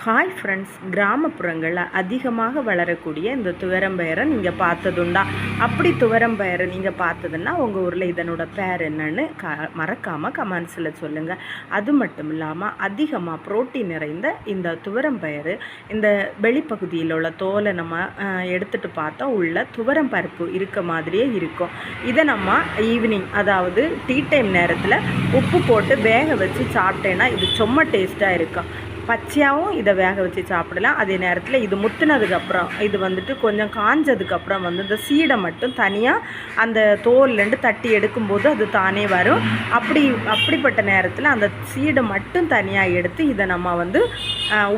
Hi friends கிராமப்புறங்களில் அதிகமாக வளரக்கூடிய இந்த துவரம்பயரை நீங்கள் பார்த்ததுண்டா. அப்படி துவரம்பயரை நீங்கள் பார்த்ததுன்னா உங்கள் ஊரில் இதனோட பேர் என்னன்னு க மறக்காமல் கமெண்ட்ஸில் சொல்லுங்கள் அது மட்டும் இல்லாமல் அதிகமாக புரோட்டீன் நிறைந்த இந்த துவரம்பயறு இந்த வெளிப்பகுதியில் உள்ள தோலை நம்ம எடுத்துகிட்டு பார்த்தா உள்ள துவரம் பருப்பு இருக்க மாதிரியே இருக்கும். இதை நம்ம ஈவினிங் அதாவது டீ டைம் நேரத்தில் உப்பு போட்டு வேக வச்சு சாப்பிட்டேன்னா இது சும்மா டேஸ்ட்டாக இருக்கும். பச்சையாகவும் இதை வேக வச்சு சாப்பிடலாம். அதே நேரத்தில் இது முத்துனதுக்கப்புறம் இது வந்துட்டு கொஞ்சம் காஞ்சதுக்கப்புறம் வந்து இந்த சீடை மட்டும் தனியாக அந்த தோல்லேருந்து தட்டி எடுக்கும்போது அது தானே வரும். அப்படி அப்படிப்பட்ட நேரத்தில் அந்த சீடை மட்டும் தனியாக எடுத்து இதை நம்ம வந்து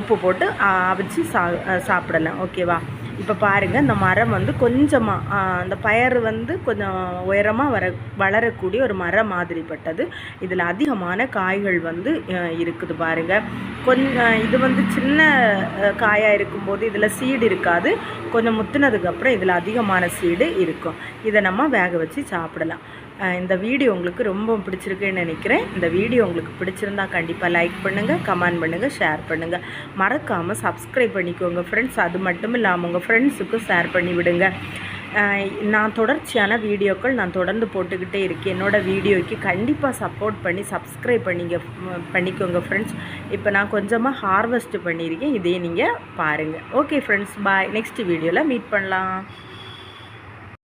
உப்பு போட்டு அவிச்சு சா சாப்பிடலாம். ஓகேவா? இப்போ பாருங்கள் இந்த மரம் வந்து கொஞ்சமாக அந்த பயறு வந்து கொஞ்சம் உயரமாக வர வளரக்கூடிய ஒரு மரம் மாதிரிப்பட்டது. இதில் அதிகமான காய்கள் வந்து இருக்குது பாருங்கள் கொஞ்சம் இது வந்து சின்ன காயாக இருக்கும்போது இதில் சீடு இருக்காது. கொஞ்சம் முத்துனதுக்கப்புறம் இதில் அதிகமான சீடு இருக்கும். இதை நம்ம வேக வச்சு சாப்பிடலாம். இந்த வீடியோ உங்களுக்கு ரொம்ப பிடிச்சிருக்குன்னு நினைக்கிறேன். இந்த வீடியோ உங்களுக்கு பிடிச்சிருந்தா கண்டிப்பாக லைக் பண்ணுங்கள் கமெண்ட் பண்ணுங்கள் ஷேர் பண்ணுங்கள் மறக்காமல் சப்ஸ்கிரைப் பண்ணிக்கோங்க ஃப்ரெண்ட்ஸ் அது மட்டும் இல்லாமல் உங்கள் ஃப்ரெண்ட்ஸுக்கும் ஷேர் பண்ணி விடுங்க. நான் தொடர்ச்சியான வீடியோக்கள் நான் தொடர்ந்து போட்டுக்கிட்டே இருக்கேன். என்னோட வீடியோக்கு கண்டிப்பாக சப்போர்ட் பண்ணி சப்ஸ்கிரைப் பண்ணிங்க பண்ணிக்கோங்க ஃப்ரெண்ட்ஸ் இப்போ நான் கொஞ்சமாக ஹார்வெஸ்ட் பண்ணியிருக்கேன். இதே நீங்கள் பாருங்கள் ஓகே ஃப்ரெண்ட்ஸ் பாய் நெக்ஸ்ட் வீடியோவில் மீட் பண்ணலாம்.